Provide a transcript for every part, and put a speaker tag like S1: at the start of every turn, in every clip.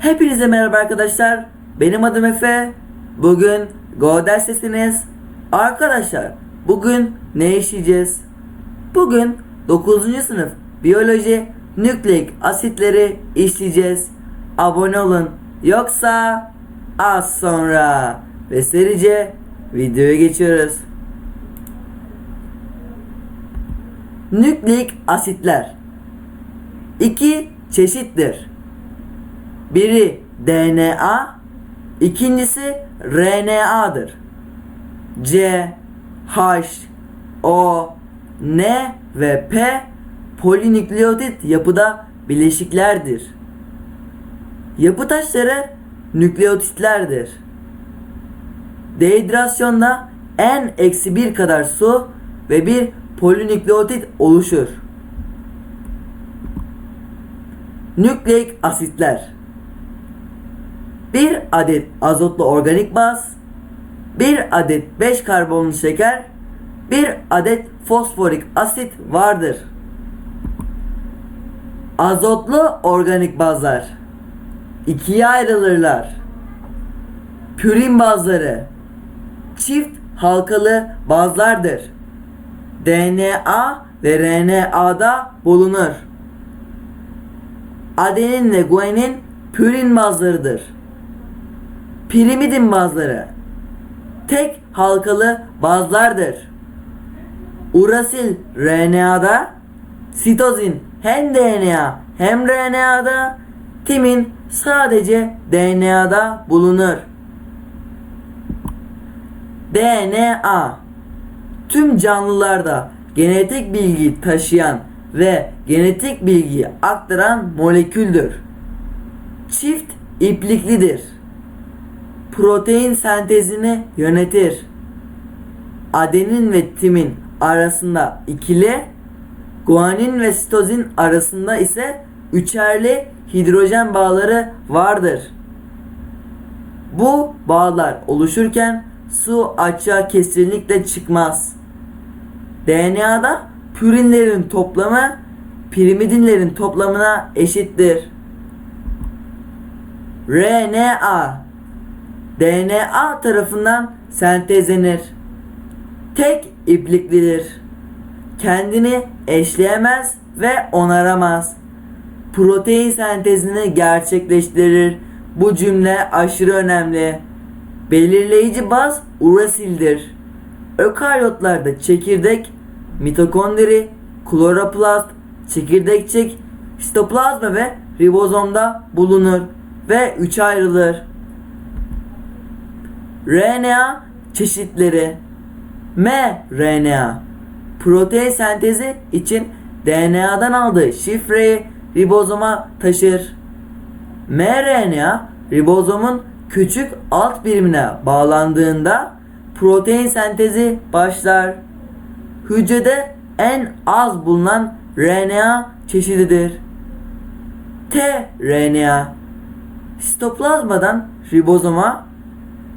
S1: Hepinize merhaba arkadaşlar. Benim adım Efe. Bugün Go derstesiniz. Arkadaşlar bugün ne işleyeceğiz? Bugün 9. sınıf biyoloji nükleik asitleri işleyeceğiz. Abone olun. Yoksa az sonra ve serice videoya geçiyoruz. Nükleik asitler iki çeşittir. Biri DNA, ikincisi RNA'dır. C, H, O, N ve P polinükleotit yapıda bileşiklerdir. Yapı taşları nükleotitlerdir. Dehidrasyonda en eksi bir kadar su ve bir polinükleotit oluşur. Nükleik asitler bir adet azotlu organik baz, bir adet 5 karbonlu şeker, bir adet fosforik asit vardır. Azotlu organik bazlar ikiye ayrılırlar. Pürin bazları çift halkalı bazlardır. DNA ve RNA'da bulunur. Adenin ve guanin pürin bazlarıdır. Pirimidin bazları tek halkalı bazlardır. Urasil RNA'da, sitozin hem DNA hem RNA'da, timin sadece DNA'da bulunur. DNA tüm canlılarda genetik bilgi taşıyan ve genetik bilgiyi aktaran moleküldür. Çift ipliklidir. Protein sentezini yönetir. Adenin ve timin arasında ikili, guanin ve sitozin arasında ise üçerli hidrojen bağları vardır. Bu bağlar oluşurken su açığa kesinlikle çıkmaz. DNA'da pürinlerin toplamı pirimidinlerin toplamına eşittir. RNA DNA tarafından sentezlenir. Tek ipliklidir. Kendini eşleyemez ve onaramaz. Protein sentezini gerçekleştirir. Bu cümle aşırı önemli. Belirleyici baz urasildir. Ökaryotlarda çekirdek, mitokondri, kloroplast, çekirdekçik, sitoplazma ve ribozomda bulunur ve üçe ayrılır. RNA çeşitleri mRNA protein sentezi için DNA'dan aldığı şifreyi ribozoma taşır. mRNA ribozomun küçük alt birimine bağlandığında protein sentezi başlar. Hücrede en az bulunan RNA çeşididir. tRNA sitoplazmadan ribozoma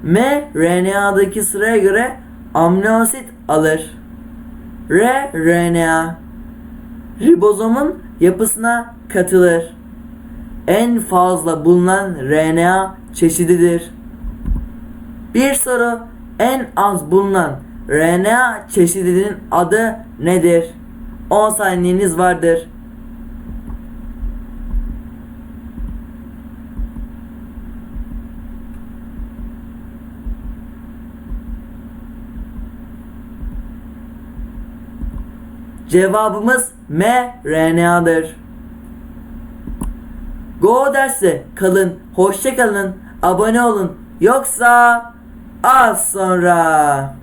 S1: mRNA'daki sıraya göre amino alır. rRNA ribozomun yapısına katılır. En fazla bulunan RNA çeşididir. Bir soru en az bulunan RNA çeşidinin adı nedir? 10 saniyeniz vardır. Cevabımız mRNA'dır. Go dersi kalın, hoşça kalın, abone olun. Yoksa az sonra.